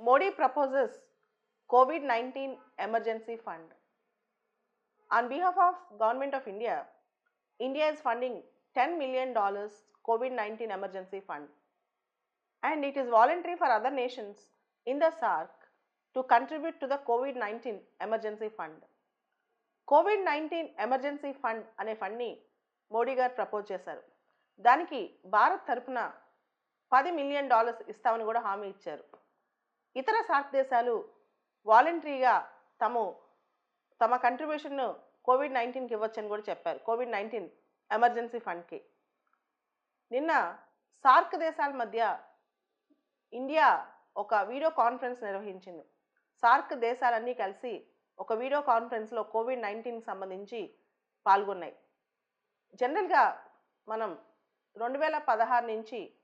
Modi proposes COVID nineteen emergency fund on behalf of government of India India is funding ten million dollars COVID nineteen emergency fund and it is voluntary for other nations in the SAARC to contribute to the COVID nineteen emergency fund COVID nineteen emergency fund అనే ఫండ్ని మోడీ గారు propose చేశారు దానికి భారత్ తరఫున పది million dollars ఇస్తామని కూడా హామీ ఇచ్చారు ఇతర సార్క్ దేశాలు వాలంటరీగా తము తమ కంట్రిబ్యూషన్ను కోవిడ్ నైన్టీన్కి ఇవ్వచ్చని కూడా చెప్పారు. కోవిడ్ నైన్టీన్ ఎమర్జెన్సీ ఫండ్కి. నిన్న సార్క్ దేశాల మధ్య ఇండియా ఒక వీడియో కాన్ఫరెన్స్ నిర్వహించింది. సార్క్ దేశాలన్నీ కలిసి ఒక వీడియో కాన్ఫరెన్స్లో కోవిడ్ నైన్టీన్కి సంబంధించి పాల్గొన్నాయి. జనరల్గా మనం రెండు వేల పదహారు నుంచి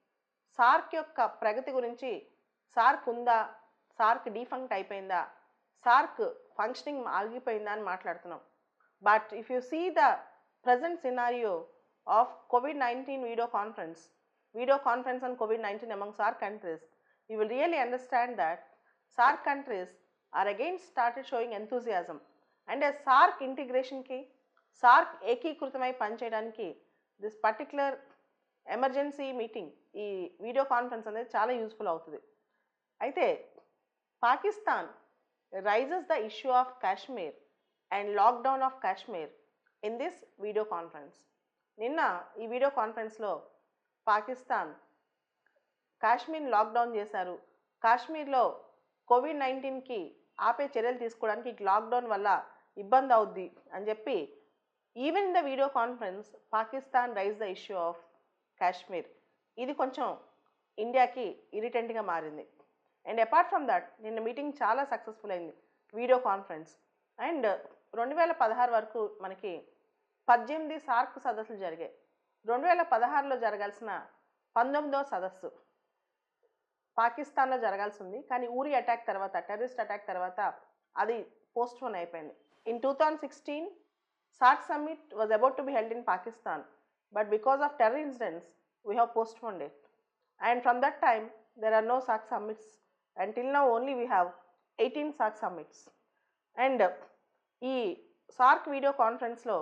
సార్క్ యొక్క ప్రగతి గురించి సార్క్ ఉందా సార్క్ డీఫంక్ట్ అయిపోయిందా? సార్క్ ఫంక్షనింగ్ ఆగిపోయిందా అని మాట్లాడుతున్నాం. But if you see the present scenario of COVID nineteen video conference video conference and COVID nineteen among SAARC countries you will really understand that SAARC countries are again started showing enthusiasm and SAARC ఇంటిగ్రేషన్కి SAARC ఏకీకృతమై పనిచేయడానికి this particular emergency meeting ఈ video conference అనేది చాలా useful అవుతుంది. అయితే Pakistan raises the issue of Kashmir and lockdown of Kashmir in this video conference. నిన్న ఈ video కాన్ఫరెన్స్లో పాకిస్తాన్ కాశ్మీర్ లాక్డౌన్ చేశారు. కాశ్మీర్లో కోవిడ్ నైన్టీన్కి ఆపే చర్యలు తీసుకోవడానికి లాక్డౌన్ వల్ల ఇబ్బంది అవుద్ది అని చెప్పి even the video conference Pakistan raise the issue of Kashmir. ఇది కొంచెం ఇండియాకి ఇరిటెంట్గా మారింది. అండ్ అపార్ట్ ఫ్రమ్ దట్ నిన్న మీటింగ్ చాలా సక్సెస్ఫుల్ అయింది. వీడియో కాన్ఫరెన్స్ అండ్ రెండు వేల పదహారు వరకు మనకి పద్దెనిమిది సార్క్ సదస్సులు జరిగాయి. రెండు వేల పదహారులో జరగాల్సిన పంతొమ్మిదవ సదస్సు పాకిస్తాన్లో జరగాల్సి ఉంది. కానీ ఊరి అటాక్ తర్వాత టెర్రరిస్ట్ అటాక్ తర్వాత అది పోస్ట్ పోన్ అయిపోయింది. In two thousand sixteen SAARC summit was about to be held in Pakistan but because of terror incidents we have postponed it and from that time there are no SAARC summits and till now only we have eighteen SAARC summits and ఈ SAARC video కాన్ఫరెన్స్లో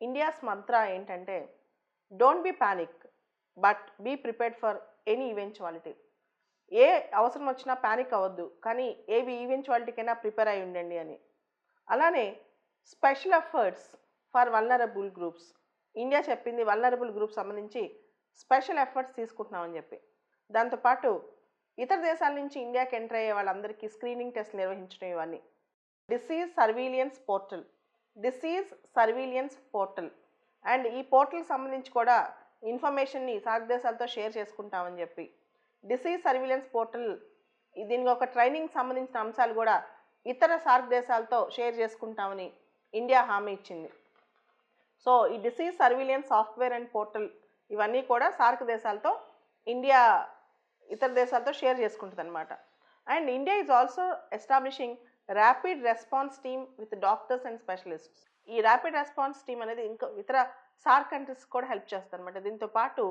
India's మంత్ర ఏంటంటే don't be panic but be prepared for any eventuality ఏ అవసరం వచ్చినా panic అవ్వద్దు కానీ ఏవి ఈవెంచువాలిటీకైనా prepare అయి ఉండండి అని. అలానే special efforts for vulnerable groups India చెప్పింది వల్నరబుల్ గ్రూప్ సంబంధించి స్పెషల్ ఎఫర్ట్స్ తీసుకుంటున్నామని చెప్పి. దాంతోపాటు ఇతర దేశాల నుంచి ఇండియాకి ఎంటర్ అయ్యే వాళ్ళందరికీ స్క్రీనింగ్ టెస్ట్ నిర్వహించడం ఇవన్నీ. Disease surveillance portal disease surveillance portal and ఈ పోర్టల్కి సంబంధించి కూడా ఇన్ఫర్మేషన్ని సార్క్ దేశాలతో షేర్ చేసుకుంటామని చెప్పి. డిసీజ్ సర్వీలెన్స్ పోర్టల్ దీనికి ఒక ట్రైనింగ్ సంబంధించిన అంశాలు కూడా ఇతర సార్క్ దేశాలతో షేర్ చేసుకుంటామని ఇండియా హామీ ఇచ్చింది. సో ఈ disease surveillance software and portal ఇవన్నీ కూడా సార్క్ దేశాలతో ఇండియా ఇతర దేశాలతో షేర్ చేసుకుంటుంది అనమాట and India is also establishing rapid response team with doctors and specialists. ఈ ర్యాపిడ్ రెస్పాన్స్ టీమ్ అనేది ఇంకా ఇతర సార్ కంట్రీస్ కూడా హెల్ప్ చేస్తుంది అనమాట దీంతో పాటు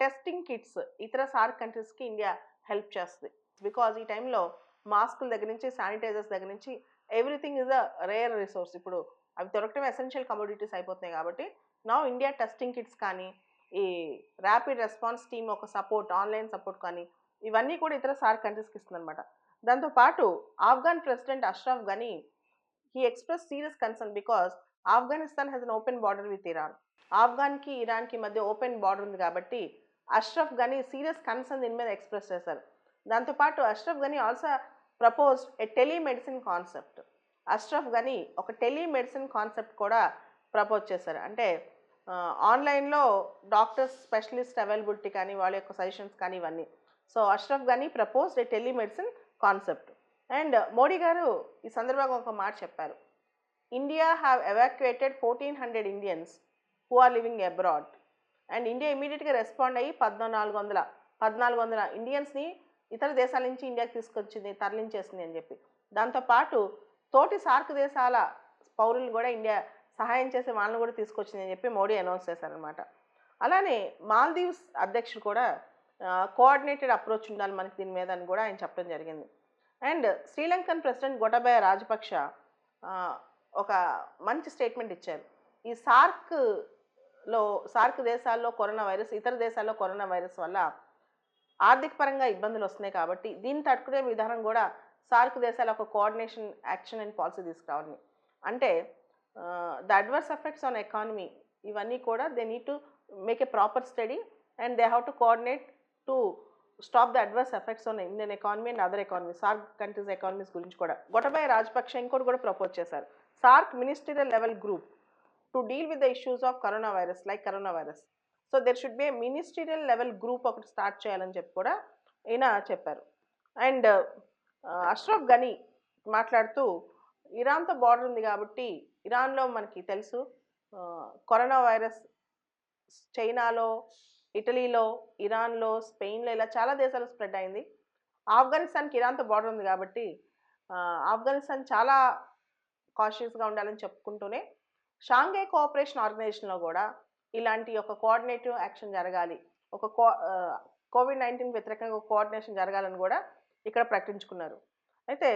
టెస్టింగ్ కిట్స్ ఇతర సార్ కంట్రీస్కి ఇండియా హెల్ప్ చేస్తుంది. బికాజ్ ఈ టైంలో మాస్కుల దగ్గర నుంచి శానిటైజర్స్ దగ్గర నుంచి everything is a rare resource. ఇప్పుడు అవి దొరకడం ఎసెన్షియల్ కమోడిటీస్ అయిపోతున్నాయి కాబట్టి నా ఇండియా టెస్టింగ్ కిట్స్ కానీ ఈ ర్యాపిడ్ రెస్పాన్స్ టీమ్ ఒక సపోర్ట్ ఆన్లైన్ సపోర్ట్ కానీ ఇవన్నీ కూడా ఇతర సార్ కంట్రీస్కి ఇస్తుందన్నమాట. దాంతోపాటు Afghan president Ashraf Ghani he express serious concern because Afghanistan has an open border with Iran ఆఫ్ఘాన్కి ఇరాన్కి మధ్య ఓపెన్ బార్డర్ ఉంది కాబట్టి అష్రఫ్ గనీ సీరియస్ కన్సర్న్ దీని మీద ఎక్స్ప్రెస్ చేశారు. దాంతోపాటు Ashraf Ghani also propose a telemedicine concept Ashraf Ghani ఒక టెలిమెడిసిన్ కాన్సెప్ట్ కూడా ప్రపోజ్ చేశారు. అంటే ఆన్లైన్లో డాక్టర్స్ స్పెషలిస్ట్ అవైలబిలిటీ కానీ వాళ్ళ యొక్క సజెషన్స్ కానీ ఇవన్నీ. So Ashraf Ghani propose a telemedicine concept. And Modi గారు ఈ సందర్భంగా ఒక మాట చెప్పారు. India have evacuated fourteen hundred Indians who are living abroad. And India ఇమీడియట్గా రెస్పాండ్ అయ్యి పద్నాలుగు వందల పద్నాలుగు వందల ఇండియన్స్ని ఇతర దేశాల నుంచి ఇండియాకి తీసుకొచ్చింది తరలించేసింది అని చెప్పి. దాంతోపాటు తోటి సార్క్ దేశాల పౌరులు కూడా ఇండియా సహాయం చేసే వాళ్ళని కూడా తీసుకొచ్చింది అని చెప్పి మోడీ అనౌన్స్ చేశారనమాట అలానే మాల్దీవ్స్ అధ్యక్షుడు కూడా కోఆర్డినేటెడ్ అప్రోచ్ ఉండాలి మనకి దీని మీద అని కూడా ఆయన చెప్పడం జరిగింది. And Sri Lankan president Gotabaya Rajapaksa ఒక మంచి స్టేట్మెంట్ ఇచ్చారు. ఈ సార్క్లో సార్క్ దేశాల్లో కరోనా వైరస్ ఇతర దేశాల్లో కరోనా వైరస్ వల్ల ఆర్థిక పరంగా ఇబ్బందులు వస్తున్నాయి కాబట్టి దీన్ని తట్టుకునే విధానం కూడా సార్క్ దేశాల ఒక కోఆర్డినేషన్ యాక్షన్ అండ్ పాలసీ తీసుకురావాలని. అంటే the adverse effects on economy ఇవన్నీ కూడా they need to make a proper study and they have to coordinate to stop the adverse effects on Indian economy and other economy SAARC countries economies గురించి కూడా. గొటబాయ్ రాజపక్ష ఇంకోటి కూడా propose చేశారు. SAARC ministerial level group to deal with the issues of corona virus like corona virus so there should be a ministerial level group ఒకటి start చేయాలని చెప్పి కూడా ఈయన చెప్పారు. అండ్ అష్రఫ్ గనీ మాట్లాడుతూ ఇరాన్తో బార్డర్ ఉంది కాబట్టి ఇరాన్లో మనకి తెలుసు. కరోనా వైరస్ చైనాలో ఇటలీలో ఇరాన్లో స్పెయిన్లో ఇలా చాలా దేశాలు స్ప్రెడ్ అయింది. ఆఫ్ఘనిస్తాన్కి ఇరాన్తో బార్డర్ ఉంది కాబట్టి ఆఫ్ఘనిస్తాన్ చాలా కాషియస్గా ఉండాలని చెప్పుకుంటూనే షాంఘై కోఆపరేషన్ ఆర్గనైజేషన్లో కూడా ఇలాంటి ఒక కోఆర్డినేటివ్ యాక్షన్ జరగాలి. ఒక కో కోవిడ్ నైన్టీన్ వ్యతిరేకంగా ఒక కోఆర్డినేషన్ జరగాలని కూడా ఇక్కడ ప్రకటించుకున్నారు. అయితే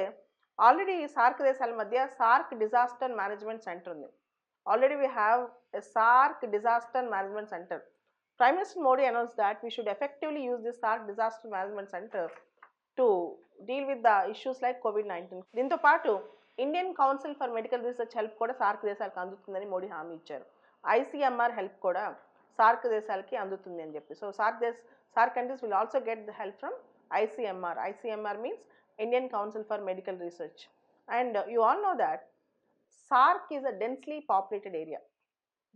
ఆల్రెడీ సార్క్ దేశాల మధ్య సార్క్ డిజాస్టర్ మేనేజ్మెంట్ సెంటర్ ఉంది. Already we have a SAARC disaster management centre. Prime minister Modi announce that we should effectively use this SAARC disaster management centre to deal with the issues like Covid nineteen. దీంతో పాటు Indian council for medical research help కూడా SAARC దేశాలకు అందుతుందని మోడీ హామీ ఇచ్చారు. ICMR help కూడా SAARC దేశాలకి అందుతుంది అని చెప్పి. So SAARC Desh SAARC countries will also get the help from ICMR. ICMR means Indian council for medical research and you all know that SAARC is a densely populated area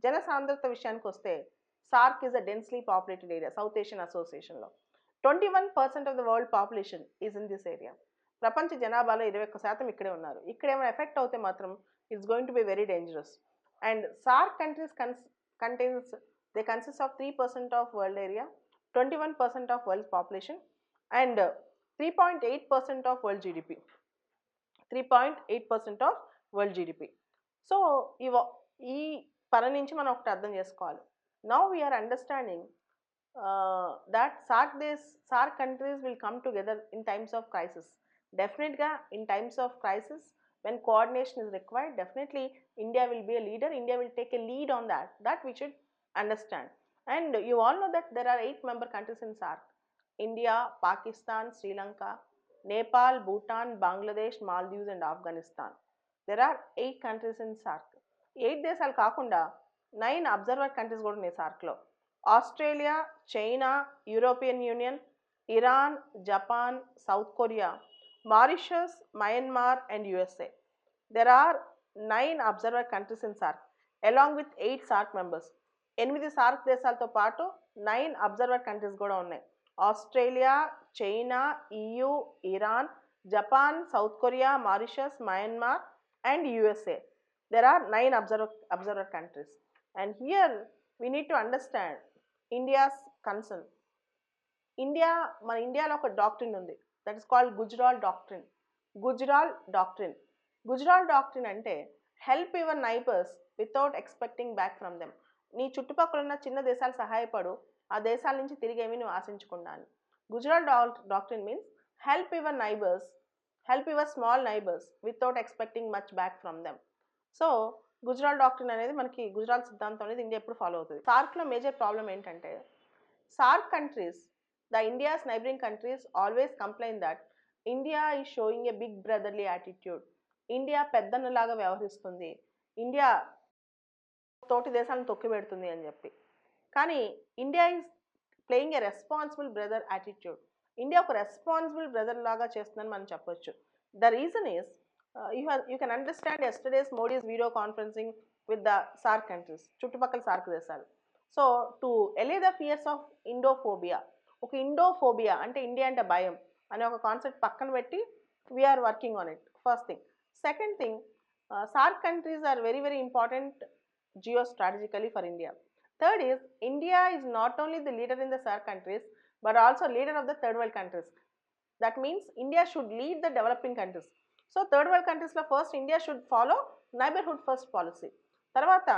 జనసాంద్రత విషయానికి వస్తే SAARC is a densely populated area South Asian అసోసియేషన్లో twenty one percent of the world population is in this area ప్రపంచ జనాభాలో ఇరవై ఒక్క శాతం ఇక్కడే ఉన్నారు. ఇక్కడ ఏమైనా ఎఫెక్ట్ అవుతే మాత్రం it's going to be very dangerous and SAARC countries cons contains they consist of three percent of world area twenty one percent of world population and three point eight percent of world GDP three point eight percent of world GDP so ఇవ ఈ పని నుంచి మనం ఒకటి అర్థం చేసుకోవాలి now we are understanding that SAARC does SAARC countries will come together in times of crisis డెఫినెట్గా in times of crisis when coordination is required definitely India will be a leader india will take a lead on that that we should understand and you all know that there are eight member countries in sarc India Pakistan Sri Lanka Nepal Bhutan Bangladesh Maldives and Afghanistan. There are eight countries in SAARC eight దేశాలు కాకుండా nine observer countries కూడా ఉన్నాయి సార్క్లో Australia China European Union Iran Japan South Korea Mauritius Myanmar and USA. There are nine observer countries in SAARC along with eight SAARC members ఎనిమిది SAARC దేశాలతో పాటు nine observer countries కూడా ఉన్నాయి. Australia China EU Iran Japan South Korea Mauritius Myanmar and USA. There are nine observer, observer countries. And here we need to understand india's concern. India మన ఇండియాలో ఒక doctrine ఉంది. That is called Gujral doctrine Gujral doctrine Gujral doctrine అంటే help your neighbours without expecting back from them నీ చుట్టుపక్కల ఉన్న చిన్న దేశాలు సహాయపడు ఆ దేశాల నుంచి తిరిగి ఏమి నువ్వు ఆశించకుండా Gujral Gujral doctor means help your neighbours help your small neighbours without expecting much back from them so Gujral doctor అనేది మనకి గుజరాల్ సిద్ధాంతం అనేది ఇండియా ఎప్పుడు ఫాలో అవుతుంది. సార్క్లో మేజర్ ప్రాబ్లం ఏంటంటే SAARC countries the India's neighbouring countries always complain that India ఈ showing a big brotherly attitude India పెద్దన్నలాగా వ్యవహరిస్తుంది. ఇండియా తోటి దేశాలను తొక్కిపెడుతుంది అని చెప్పి. కానీ India is playing a responsible brother attitude India ఒక రెస్పాన్సిబుల్ బ్రదర్ లాగా చేస్తుందని మనం చెప్పొచ్చు. The reason is you you can understand yesterday's Modi's video conferencing with the SAARC countries చుట్టుపక్కల సార్క్ దేశాలు. So to allay the fears of Indophobia ఒక Indophobia అంటే India అంటే భయం అనే ఒక కాన్సెప్ట్ పక్కన పెట్టి we're working on it first thing second thing SAARC countries are very very important geo strategically for India third is India is not only the leader in the SAARC countries but also leader of the third world countries that means India should lead the developing countries so third world కంట్రీస్లో first India should follow neighbourhood first policy తర్వాత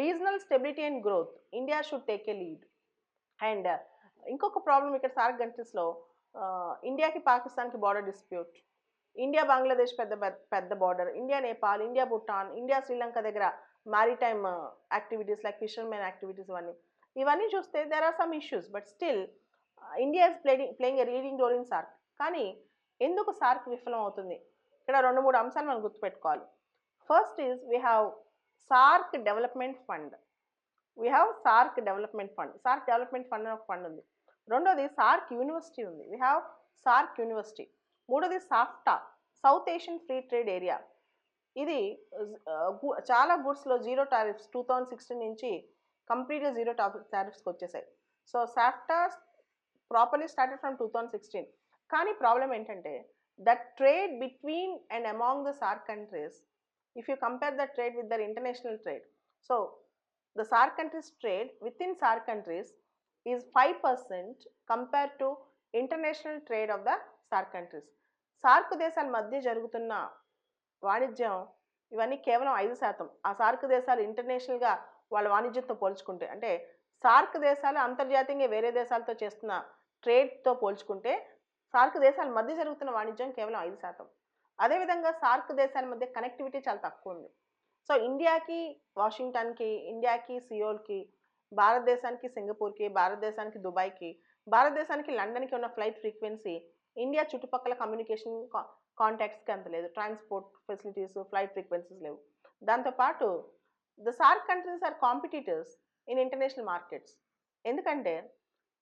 regional stability and growth India should take a lead and ఇంకొక problem ఇక్కడ SAARC కంట్రీస్లో ఇండియాకి పాకిస్తాన్కి border dispute India Bangladesh పెద్ద పెద్ద- పెద్ద border India Nepal India Bhutan India Sri Lanka దగ్గర maritime activities like fishermen activities ఇవన్నీ. ఇవన్నీ చూస్తే there are some issues but still India is playing playing a leading role in SAARC కానీ ఎందుకు SAARC విఫలం అవుతుంది? ఇక్కడ రెండు మూడు అంశాలు మనం గుర్తుపెట్టుకోవాలి. First is we have SAARC development fund we have SAARC development fund SAARC development fund అని ఒక ఫండ్ ఉంది. రెండోది సార్క్ యూనివర్సిటీ ఉంది. వీ హ్యావ్ సార్క్ యూనివర్సిటీ మూడోది SAFTA South Asian free trade area. ఇది చాలా గుడ్స్లో zero tariffs two thousand sixteen నుంచి కంప్లీట్గా జీరో టారిఫ్స్కి వచ్చేసాయి. So SAFTA properly started from two thousand sixteen. కానీ ప్రాబ్లం ఏంటంటే that trade between and among the SAARC countries if you compare the trade with their international trade so the SAARC countries trade with in SAARC countries is five percent compare to international trade of the SAARC countries. SAARC దేశాల మధ్య జరుగుతున్న వాణిజ్యం ఇవన్నీ కేవలం ఐదు శాతం. ఆ SAARC దేశాలు ఇంటర్నేషనల్గా వాళ్ళ వాణిజ్యంతో పోల్చుకుంటే అంటే సార్క్ దేశాలు అంతర్జాతీయంగా వేరే దేశాలతో చేస్తున్న ట్రేడ్తో పోల్చుకుంటే సార్క్ దేశాల మధ్య జరుగుతున్న వాణిజ్యం కేవలం ఐదు శాతం. అదేవిధంగా సార్క్ దేశాల మధ్య కనెక్టివిటీ చాలా తక్కువ ఉంది. సో ఇండియాకి వాషింగ్టన్కి ఇండియాకి సియోల్కి భారతదేశానికి సింగపూర్కి భారతదేశానికి దుబాయ్కి భారతదేశానికి లండన్కి ఉన్న ఫ్లైట్ ఫ్రీక్వెన్సీ ఇండియా చుట్టుపక్కల కమ్యూనికేషన్ కాంటాక్ట్స్కి అంత లేదు. ట్రాన్స్పోర్ట్ ఫెసిలిటీస్ ఫ్లైట్ ఫ్రీక్వెన్సీస్ లేవు. దాంతోపాటు the SAARC countries are competitors in international markets. ఎందుకంటే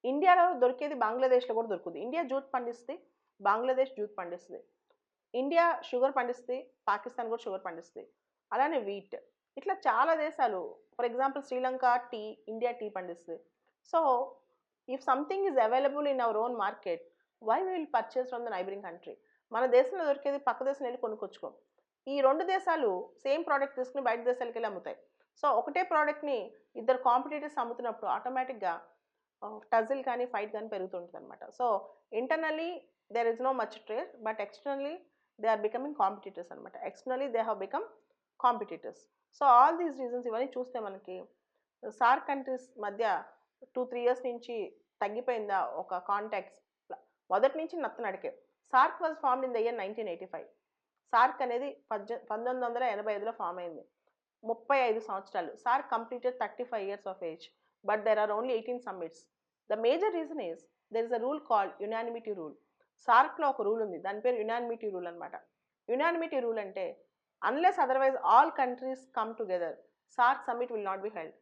ఇండియాలో దొరికేది బంగ్లాదేశ్లో కూడా దొరుకుతుంది. ఇండియా జూట్ పండిస్తే బంగ్లాదేశ్ జూట్ పండిస్తుంది. ఇండియా షుగర్ పండిస్తే పాకిస్తాన్ కూడా షుగర్ పండిస్తుంది. అలానే వీట్. ఇట్లా చాలా దేశాలు for example Sri Lanka tea India tea పండిస్తుంది. So if something is available in our own market why will purchase from the neighbouring country మన దేశంలో దొరికేది పక్క దేశం వెళ్ళి కొనుక్కొచ్చుకోం. ఈ రెండు దేశాలు సేమ్ ప్రోడక్ట్ తీసుకుని బయట దేశాలకు వెళ్ళి అమ్ముతాయి. సో ఒకటే ప్రోడక్ట్ని ఇద్దరు కాంపిటేటర్స్ అమ్ముతున్నప్పుడు ఆటోమేటిక్గా టజిల్ కానీ ఫైట్ కానీ పెరుగుతుంటుంది అనమాట so internally there is no much trade but externally they are becoming competitors అనమాట externally they have become competitors so all these reasons ఇవన్నీ చూస్తే మనకి సార్ కంట్రీస్ మధ్య టూ త్రీ ఇయర్స్ నుంచి తగ్గిపోయిందా ఒక కాంటాక్ట్స్ మొదటి నుంచి నత్తను అడిగే SAARC was formed in the year nineteen eighty five SAARC అనేది పద్దె పంతొమ్మిది వందల ఎనభై ఐదులో ఫామ్ అయింది. ముప్పై ఐదు సంవత్సరాలు. SAARC completed thirty five years of age but there are only eighteen summits the major reason is there is a rule called unanimity rule సార్క్లో ఒక రూల్ ఉంది. దాని పేరు యునానిమిటీ రూల్ అనమాట యునానిమిటీ రూల్ అంటే unless otherwise all countries come together SAARC summit will not be held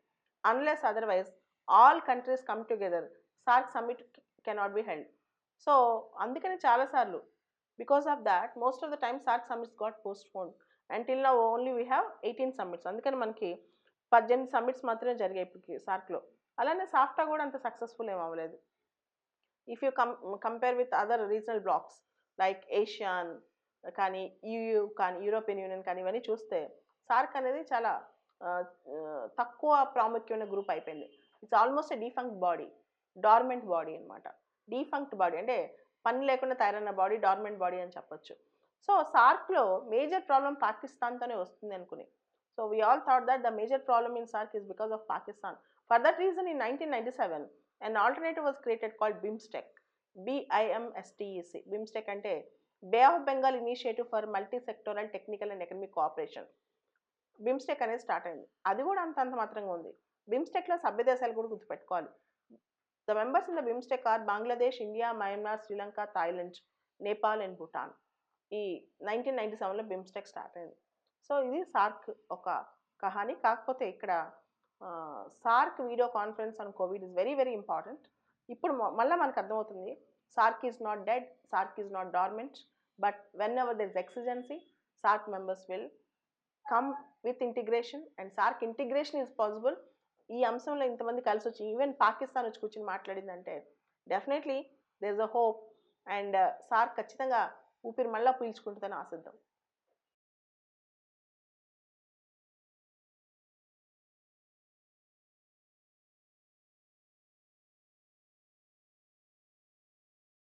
unless otherwise all countries come together. SAARC summit cannot be held. So అందుకని చాలాసార్లు because of that most of the time SAARC summits got postponed and till now only we have eighteen summits. అందుకని మనకి పద్దెనిమిది summits మాత్రమే జరిగాయి ఇప్పటికి సార్క్లో. అలానే సాఫ్టా కూడా అంత సక్సెస్ఫుల్ ఏం అవ్వలేదు. If you com compare with other regional blocks like ASEAN కానీ యూయూ కానీ యూరోపియన్ యూనియన్ కానీ ఇవన్నీ చూస్తే సార్క్ అనేది చాలా తక్కువ ప్రాముఖ్యమైన గ్రూప్ అయిపోయింది. It's almost a defunct body dormant body అనమాట డీఫంక్ట్ బాడీ అంటే పని లేకుండా తయారైన బాడీ డార్మెంట్ బాడీ అని చెప్పొచ్చు. సో సార్క్లో మేజర్ ప్రాబ్లం పాకిస్తాన్తోనే వస్తుంది అనుకుని. So we all thought that the major problem in SAARC is because of Pakistan for that reason in nineteen ninety seven and alternative was created called BIMSTEC BIMSTEC BIMSTEC అంటే Bay of Bengal initiative for multi sectoral technical and economic cooperation BIMSTEC అనేది start అయింది. అది కూడా అంత అంత మాత్రంగా ఉంది. బిమ్స్టెక్లో సభ్య దేశాలు కూడా గుర్తుపెట్టుకోవాలి. The members in the BIMSTEC are Bangladesh India Myanmar Sri Lanka Thailand Nepal and Bhutan. ఈ నైన్టీన్ నైన్టీ సెవెన్లో బిమ్స్టెక్ స్టార్ట్ అయింది. సో ఇది సార్క్ ఒక కహాని. కాకపోతే ఇక్కడ SAARC video conference on Covid is very very important. ఇప్పుడు మళ్ళీ మనకు అర్థమవుతుంది SAARC is not dead SAARC is not dormant but whenever there is exigency SAARC members will come with integration and SAARC integration is possible ఈ అంశంలో ఇంతమంది కలిసి వచ్చి even Pakistan వచ్చి కూర్చొని మాట్లాడిందంటే definitely there is a hope and SAARC ఖచ్చితంగా ఊపిరి మళ్ళా పీల్చుకుంటుందని ఆశిద్దాం.